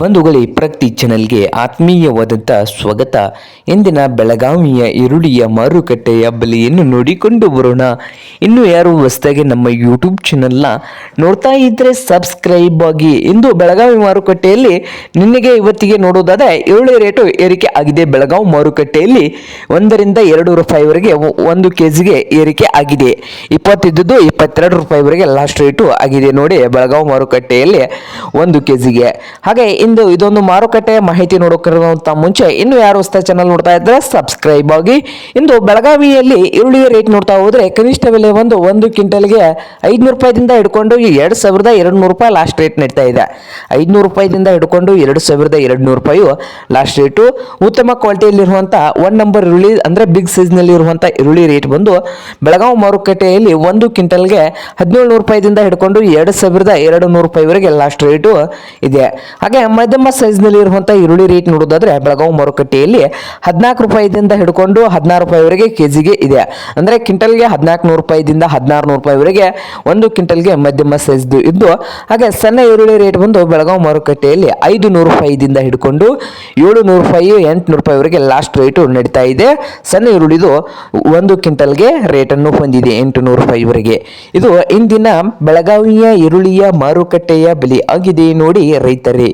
ಬಂಧುಗಳೇ, ಪ್ರತಿ ಚಾನೆಲ್ಗೆ ಆತ್ಮೀಯವಾದಂಥ ಸ್ವಾಗತ. ಇಂದಿನ ಬೆಳಗಾವಿಯ ಈರುಳ್ಳಿಯ ಮಾರುಕಟ್ಟೆಯ ಬೆಲೆಯನ್ನು ನೋಡಿಕೊಂಡು ಬರೋಣ. ಇನ್ನು ಯಾರು ಹೊಸದಾಗಿ ನಮ್ಮ ಯೂಟ್ಯೂಬ್ ಚಾನೆಲ್ನ ನೋಡ್ತಾ ಇದ್ದರೆ ಸಬ್ಸ್ಕ್ರೈಬ್ ಆಗಿ. ಇಂದು ಬೆಳಗಾವಿ ಮಾರುಕಟ್ಟೆಯಲ್ಲಿ ನಿನಗೆ ಇವತ್ತಿಗೆ ನೋಡೋದಾದರೆ ಈರುಳ್ಳಿ ರೇಟು ಏರಿಕೆ ಆಗಿದೆ. ಬೆಳಗಾವಿ ಮಾರುಕಟ್ಟೆಯಲ್ಲಿ ಒಂದರಿಂದ ಎರಡು ರೂಪಾಯಿವರೆಗೆ ಒಂದು ಕೆ ಜಿಗೆ ಏರಿಕೆ ಆಗಿದೆ. ಇಪ್ಪತ್ತಿದ್ದು ಇಪ್ಪತ್ತೆರಡು ರೂಪಾಯಿವರೆಗೆ ಲಾಸ್ಟ್ ರೇಟು ಆಗಿದೆ ನೋಡಿ. ಬೆಳಗಾವಿ ಮಾರುಕಟ್ಟೆಯಲ್ಲಿ ಒಂದು ಕೆ ಜಿಗೆ ಹಾಗೆ ಇಂದು ಇದೊಂದು ಮಾರುಕಟ್ಟೆಯ ಮಾಹಿತಿ ನೋಡೋಕಿರುವಂತ ಮುಂಚೆ ಇನ್ನು ಯಾರು ಹೊಸ ಚಾನಲ್ ನೋಡ್ತಾ ಇದ್ರೆ ಸಬ್ಸ್ಕ್ರೈಬ್ ಆಗಿ. ಇಂದು ಬೆಳಗಾವಿಯಲ್ಲಿ ಈರುಳ್ಳಿಯ ರೇಟ್ ನೋಡ್ತಾ ಹೋದ್ರೆ ಕನಿಷ್ಠ ಬೆಲೆ ಒಂದು ಒಂದು ಕ್ವಿಂಟಲ್ಗೆ ಐದುನೂರು ರೂಪಾಯಿದಿಂದ ಹಿಡ್ಕೊಂಡು ಎರಡು ಸಾವಿರದ ಎರಡು ನೂರು ರೂಪಾಯಿ ಲಾಸ್ಟ್ ರೇಟ್ ನಡೀತಾ ಇದೆ. ಐದುನೂರು ರೂಪಾಯಿದಿಂದ ಹಿಡ್ಕೊಂಡು ಎರಡು ಸಾವಿರದ ಎರಡು ನೂರು ರೂಪಾಯಿ ಲಾಸ್ಟ್ ರೇಟು ಉತ್ತಮ ಕ್ವಾಲಿಟಿಯಲ್ಲಿರುವಂಥ ಒನ್ ನಂಬರ್ ಈರುಳ್ಳಿ ಅಂದರೆ ಬಿಗ್ ಸೈಜ್ನಲ್ಲಿ ಇರುವಂಥ ಈರುಳ್ಳಿ ರೇಟ್ ಬಂದು ಬೆಳಗಾವಿ ಮಾರುಕಟ್ಟೆಯಲ್ಲಿ ಒಂದು ಕ್ವಿಂಟಲ್ಗೆ ಹದಿನೇಳು ನೂರು ರೂಪಾಯಿದಿಂದ ಹಿಡ್ಕೊಂಡು ಎರಡು ಸಾವಿರದ ಎರಡು ನೂರು ರೂಪಾಯಿವರೆಗೆ ಲಾಸ್ಟ್ ರೇಟು ಇದೆ. ಹಾಗೆ ಮಧ್ಯಮ ಸೈಜ್ನಲ್ಲಿ ಇರುವಂಥ ಈರುಳ್ಳಿ ರೇಟ್ ನೋಡೋದಾದ್ರೆ ಬೆಳಗಾವಿ ಮಾರುಕಟ್ಟೆಯಲ್ಲಿ ಹದಿನಾಲ್ಕು ರೂಪಾಯಿದಿಂದ ಹಿಡ್ಕೊಂಡು ಹದಿನಾರು ರೂಪಾಯಿವರೆಗೆ ಕೆ ಜಿಗೆ ಇದೆ. ಅಂದರೆ ಕ್ವಿಂಟಲ್ಗೆ ಹದಿನಾಲ್ಕು ನೂರು ರೂಪಾಯಿದಿಂದ ಹದಿನಾರು ನೂರು ರೂಪಾಯಿವರೆಗೆ ಒಂದು ಕ್ವಿಂಟಲ್ಗೆ ಮಧ್ಯಮ ಸೈಜ್ದು ಇದ್ದು, ಹಾಗೆ ಸಣ್ಣ ಈರುಳ್ಳಿ ರೇಟ್ ಬಂದು ಬೆಳಗಾವಿ ಮಾರುಕಟ್ಟೆಯಲ್ಲಿ ಐದು ನೂರು ರೂಪಾಯಿದಿಂದ ಹಿಡ್ಕೊಂಡು ಏಳು ನೂರು ರೂಪಾಯಿ, ಎಂಟುನೂರು ರೂಪಾಯಿವರೆಗೆ ಲಾಸ್ಟ್ ರೇಟು ನಡೀತಾ ಇದೆ. ಸಣ್ಣ ಈರುಳ್ಳಿದು ಒಂದು ಕ್ವಿಂಟಲ್ಗೆ ರೇಟನ್ನು ಹೊಂದಿದೆ ಎಂಟು ನೂರು ರೂಪಾಯಿವರೆಗೆ. ಇದು ಇಂದಿನ ಬೆಳಗಾವಿಯ ಈರುಳ್ಳಿಯ ಮಾರುಕಟ್ಟೆಯ ಬೆಲೆ ಆಗಿದೆ ನೋಡಿ ರೈತರೇ.